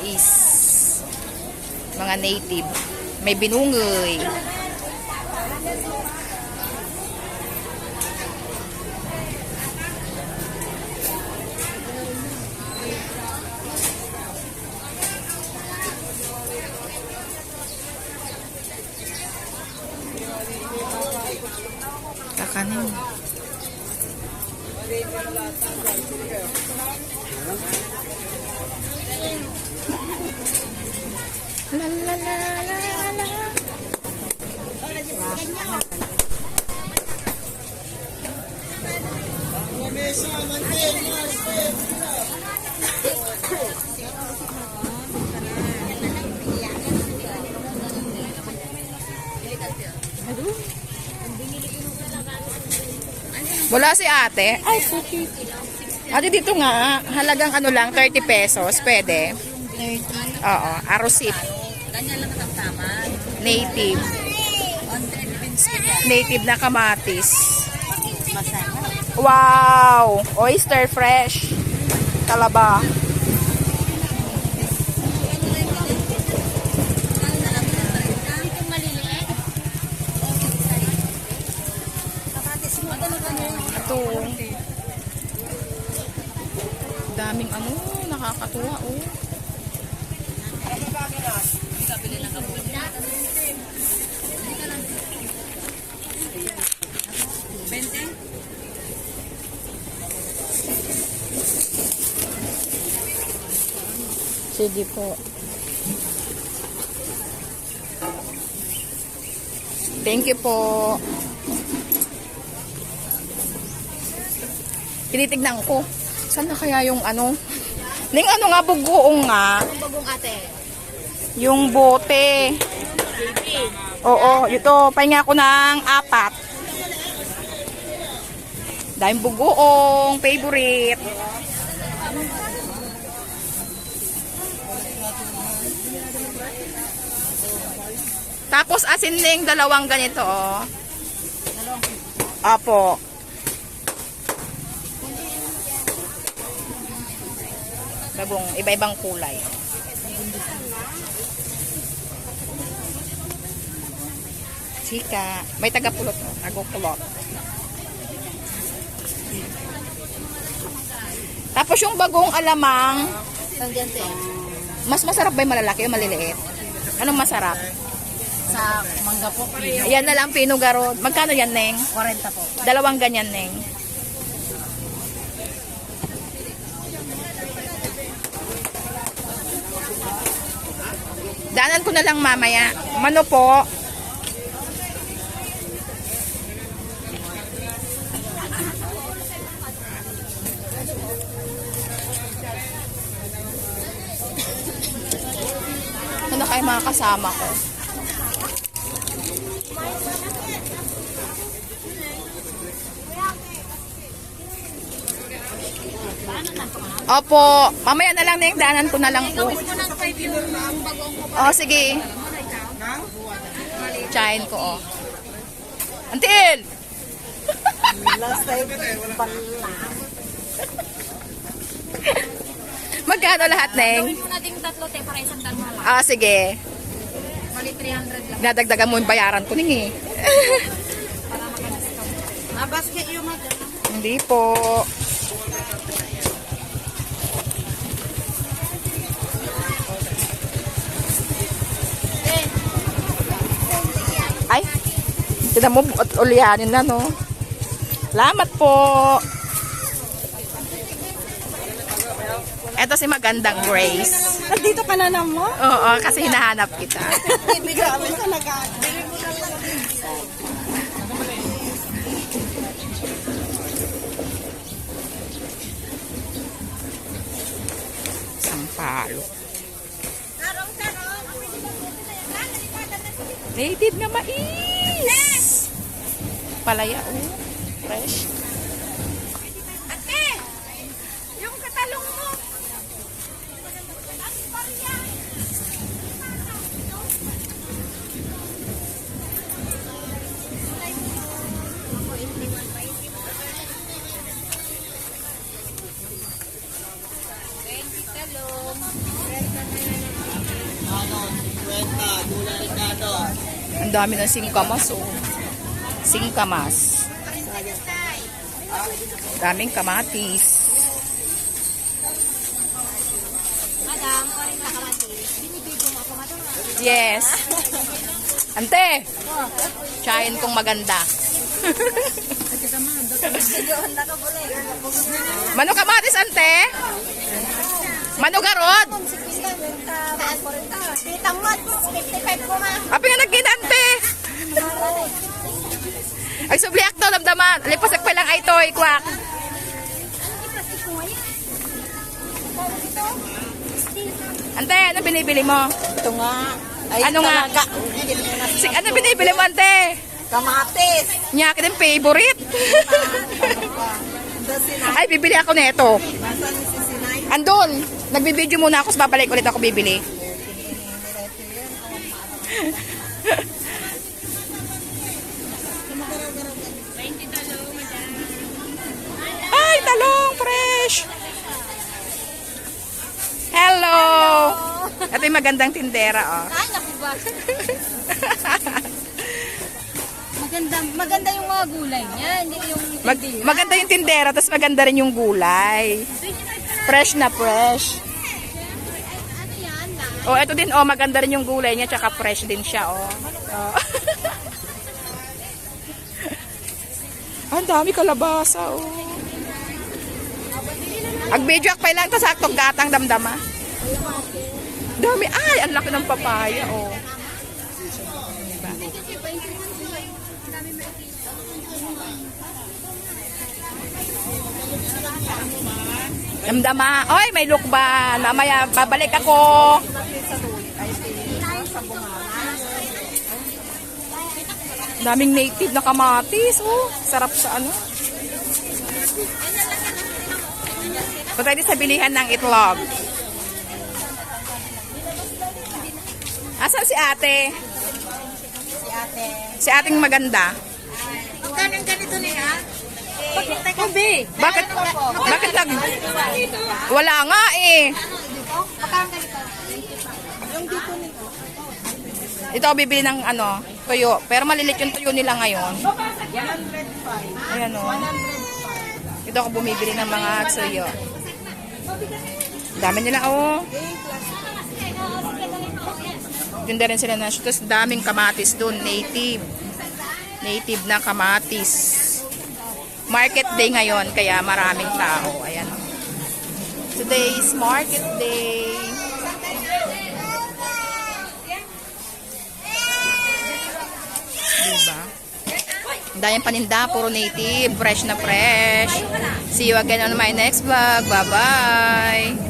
mais. Mga native. May binungoy. Wala si ate. Ay, so cute. Ate, dito nga, halagang ano lang, 30 pesos. Pwede. 30. Oo, arosit. Ganyan lang katamtaman. Native. 100 pins ko yan. Native na kamatis. Wow! Oyster fresh. Talaba. Ito Sige po. Thank you po. Tinitignan ko. Saan na kaya yung ano? Ning ano nga, bugoong nga. Ang bagong ate. Yung bote. Oo, ito. Pahinga ko ng apat. Dahil bugoong. Favorite. Tapos asin ning dalawang ganito, oh. Apo. Bagong iba-ibang kulay. Chika. May taga-pulot, oh. Tago-pulot. Tapos yung bagong alamang, Nandiyan. Mas masarap ba yung malalaki o maliliit? Anong masarap? Sa mangga po. Pino. Yan na lang, pinugaro. Magkano yan, Neng? 40 po. Dalawang ganyan, Neng. Daanan ko na lang mamaya. Mano po? Mga kasama ko? Opo, mamaya na lang na yung daanan ko na lang po. Gawin mo ng 5 yung bagong ko. Oh, sige. Tsahin ko, oh. Antil! Last time, pala. Magkano lahat, Neng? Gawin mo natin tatlo te para isang dalawa lang. Ah, sige. Mali 300 lang. Nadagdagan mo yung bayaran ko, Ning, eh. Para makadiscount. Ah, basket yung mag Hindi po. Ay, tinan mo, ulianin na, no? Salamat po. Ito si magandang Grace. Nandito ka na naman. Oo, kasi hinahanap kita. Bigla kami talaga. Sampalo. Native na mais. Palaya, oh. Fresh. Ang dami ng singkamas, oh. Singkamas. Daming kamatis. Madam, parin na kamatis. Binibigyo mo ako, madam. Yes. Ante, tsahin kong maganda. Eh. Mano kamatis, ante? Mano garod? Titang mat, 55 po ma. Api nga nagkita, ante. Ay, subliak to, damdaman. Lipasak pa lang ay to, ikwak. Ante, ano binibili mo? Ito nga. Ano nga? Si, ano binibili mo, ante? Kamatis. Niya, din favorite. Dosin Ay, bibili ako nito. Andun. Nagbibideo muna ako, babalik ulit ako bibili. Ito yung magandang tindera, oh. Ay, naku ba? maganda, maganda yung mga gulay niya. Hindi yung Mag, maganda yung tindera, tapos maganda rin yung gulay. Fresh na fresh. Ano? Oh, ito din, oh, maganda rin yung gulay niya, tsaka fresh din siya, oh. oh. Ang dami kalabasa, oh. Ang video pa lang, tas saktong gatang damdama. Dami, ay, ang laki ng papaya, oh. Diba? Damdama, oy, may lukban. Mamaya, babalik ako. Daming native na kamatis, oh. Sarap sa ano. Punta din sa bilihan ng itlog. Asan si ate? Si ate. Si ating maganda. Magkano ang ganito? Pagkita ka. Kubi. Bakit? Bakit nag... Wala nga eh. Magkano ganito? Yung dito nito. Ito bibili ng ano, tuyo. Pero malilit yung tuyo nila ngayon. 105. Ayan o. Ito ako bumibili ng mga tuyo. Dami nila oh. Ganda rin sila na Tapos daming kamatis doon. Native. Native na kamatis. Market day ngayon. Kaya maraming tao. Ayan. Today is market day. Diba? Dayang paninda, puro native, fresh na fresh. See you again on my next vlog. Bye-bye!